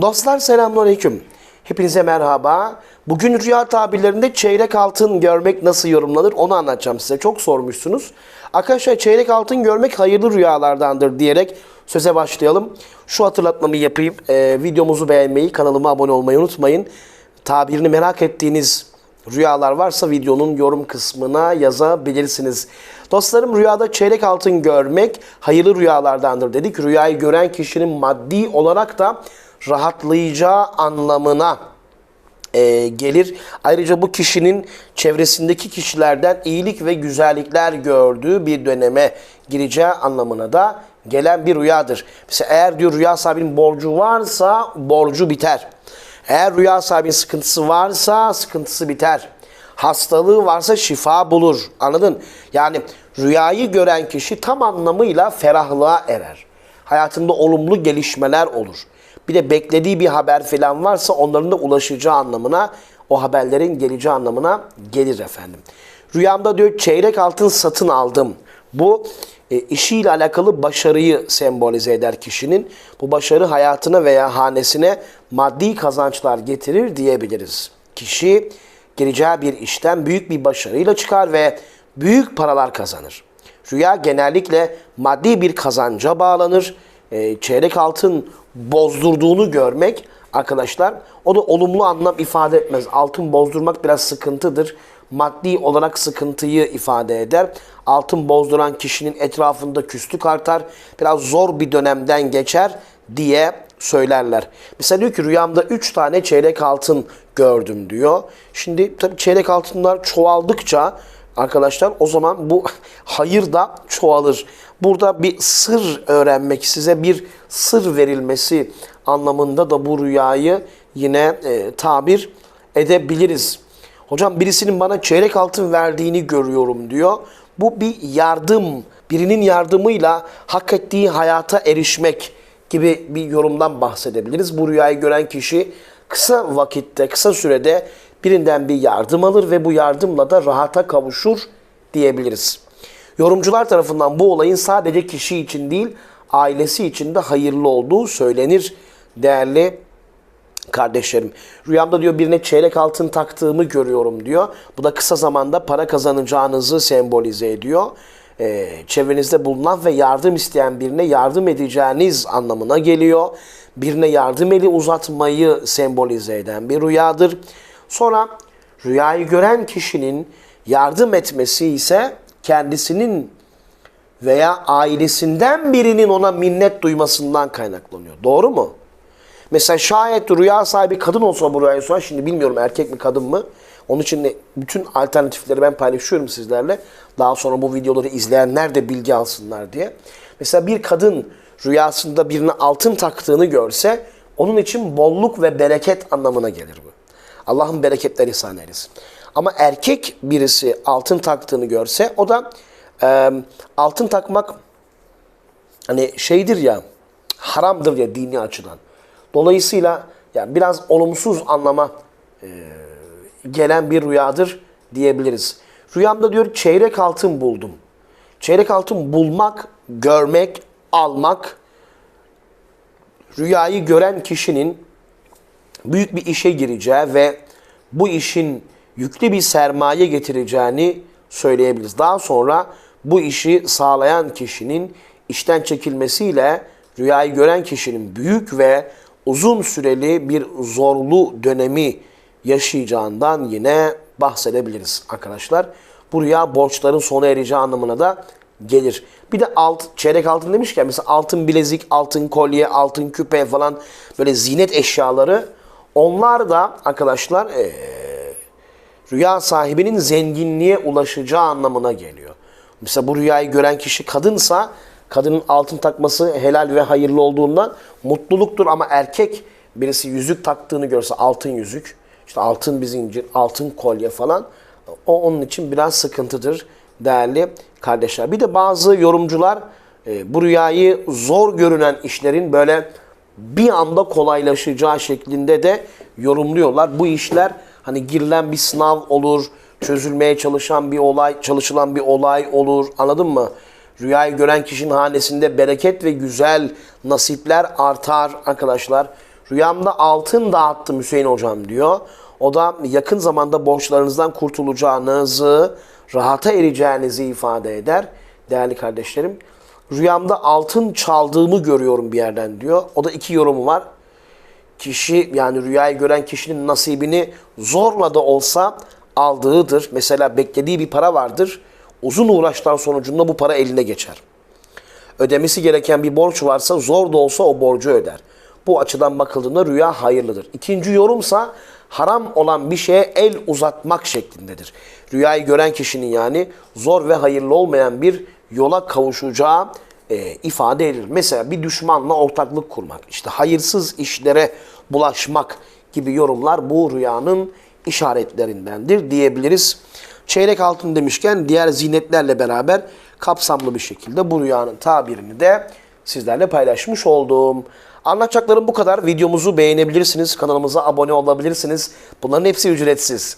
Dostlar selamünaleyküm. Hepinize merhaba. Bugün rüya tabirlerinde çeyrek altın görmek nasıl yorumlanır onu anlatacağım size. Çok sormuşsunuz. Arkadaşlar çeyrek altın görmek hayırlı rüyalardandır diyerek söze başlayalım. Şu hatırlatmamı yapayım. Ee, videomuzu beğenmeyi, kanalıma abone olmayı unutmayın. Tabirini merak ettiğiniz rüyalar varsa videonun yorum kısmına yazabilirsiniz. Dostlarım rüyada çeyrek altın görmek hayırlı rüyalardandır dedik. Rüyayı gören kişinin maddi olarak da rahatlayacağı anlamına e, gelir. Ayrıca bu kişinin çevresindeki kişilerden iyilik ve güzellikler gördüğü bir döneme gireceği anlamına da gelen bir rüyadır. Mesela eğer diyor rüya sahibinin borcu varsa borcu biter. Eğer rüya sahibinin sıkıntısı varsa sıkıntısı biter. Hastalığı varsa şifa bulur. Anladın? Yani rüyayı gören kişi tam anlamıyla ferahlığa erer. Hayatında olumlu gelişmeler olur. Bir de beklediği bir haber falan varsa onların da ulaşacağı anlamına, o haberlerin geleceği anlamına gelir efendim. Rüyamda diyor çeyrek altın satın aldım. Bu e, işiyle alakalı başarıyı sembolize eder kişinin. Bu başarı hayatına veya hanesine maddi kazançlar getirir diyebiliriz. Kişi gireceği bir işten büyük bir başarıyla çıkar ve büyük paralar kazanır. Rüya genellikle maddi bir kazanca bağlanır. E, çeyrek altın bozdurduğunu görmek arkadaşlar o da olumlu anlam ifade etmez. Altın bozdurmak biraz sıkıntıdır. Maddi olarak sıkıntıyı ifade eder. Altın bozduran kişinin etrafında küslük artar. Biraz zor bir dönemden geçer diye söylerler. Mesela diyor ki rüyamda 3 tane çeyrek altın gördüm diyor. Şimdi tabii çeyrek altınlar çoğaldıkça arkadaşlar o zaman bu hayır da çoğalır. Burada bir sır öğrenmek, size bir sır verilmesi anlamında da bu rüyayı yine e, tabir edebiliriz. Hocam birisinin bana çeyrek altın verdiğini görüyorum diyor. Bu bir yardım, birinin yardımıyla hak ettiği hayata erişmek gibi bir yorumdan bahsedebiliriz. Bu rüyayı gören kişi kısa vakitte, kısa sürede birinden bir yardım alır ve bu yardımla da rahata kavuşur diyebiliriz. Yorumcular tarafından bu olayın sadece kişi için değil, ailesi için de hayırlı olduğu söylenir değerli kardeşlerim. Rüyamda diyor birine çeyrek altın taktığımı görüyorum diyor. Bu da kısa zamanda para kazanacağınızı sembolize ediyor. Ee, çevrenizde bulunan ve yardım isteyen birine yardım edeceğiniz anlamına geliyor. Birine yardım eli uzatmayı sembolize eden bir rüyadır. Sonra rüyayı gören kişinin yardım etmesi ise kendisinin veya ailesinden birinin ona minnet duymasından kaynaklanıyor. Doğru mu? Mesela şayet rüya sahibi kadın olsa bu rüyayı sonra şimdi bilmiyorum erkek mi kadın mı? Onun için de bütün alternatifleri ben paylaşıyorum sizlerle. Daha sonra bu videoları izleyenler de bilgi alsınlar diye. Mesela bir kadın rüyasında birine altın taktığını görse onun için bolluk ve bereket anlamına gelir bu. Allah'ın bereketleri ihsan eylesin. Ama erkek birisi altın taktığını görse o da e, altın takmak hani şeydir ya haramdır ya dini açıdan. Dolayısıyla yani biraz olumsuz anlama e, gelen bir rüyadır diyebiliriz. Rüyamda diyor çeyrek altın buldum. Çeyrek altın bulmak, görmek, almak rüyayı gören kişinin büyük bir işe gireceği ve bu işin yüklü bir sermaye getireceğini söyleyebiliriz. Daha sonra bu işi sağlayan kişinin işten çekilmesiyle rüyayı gören kişinin büyük ve uzun süreli bir zorlu dönemi yaşayacağından yine bahsedebiliriz arkadaşlar. Bu rüya borçların sona ereceği anlamına da gelir. Bir de alt, çeyrek altın demişken mesela altın bilezik, altın kolye, altın küpe falan böyle zinet eşyaları onlar da arkadaşlar ee, rüya sahibinin zenginliğe ulaşacağı anlamına geliyor. Mesela bu rüyayı gören kişi kadınsa kadının altın takması helal ve hayırlı olduğundan mutluluktur ama erkek birisi yüzük taktığını görse altın yüzük, işte altın bir zincir, altın kolye falan o onun için biraz sıkıntıdır değerli kardeşler. Bir de bazı yorumcular e, bu rüyayı zor görünen işlerin böyle bir anda kolaylaşacağı şeklinde de yorumluyorlar. Bu işler hani girilen bir sınav olur, çözülmeye çalışan bir olay, çalışılan bir olay olur. Anladın mı? Rüyayı gören kişinin hanesinde bereket ve güzel nasipler artar arkadaşlar. Rüyamda altın dağıttım Hüseyin hocam diyor. O da yakın zamanda borçlarınızdan kurtulacağınızı, rahata ereceğinizi ifade eder. Değerli kardeşlerim. Rüyamda altın çaldığımı görüyorum bir yerden diyor. O da iki yorumu var. Kişi yani rüyayı gören kişinin nasibini zorla da olsa aldığıdır. Mesela beklediği bir para vardır. Uzun uğraşlar sonucunda bu para eline geçer ödemesi gereken bir borç varsa zor da olsa o borcu öder. Bu açıdan bakıldığında rüya hayırlıdır. İkinci yorumsa haram olan bir şeye el uzatmak şeklindedir. Rüyayı gören kişinin yani zor ve hayırlı olmayan bir yola kavuşacağı e, ifade edilir. Mesela bir düşmanla ortaklık kurmak, işte hayırsız işlere bulaşmak gibi yorumlar bu rüyanın işaretlerindendir diyebiliriz. Çeyrek altın demişken diğer zinetlerle beraber kapsamlı bir şekilde bu rüyanın tabirini de sizlerle paylaşmış oldum. Anlatacaklarım bu kadar. Videomuzu beğenebilirsiniz. Kanalımıza abone olabilirsiniz. Bunların hepsi ücretsiz.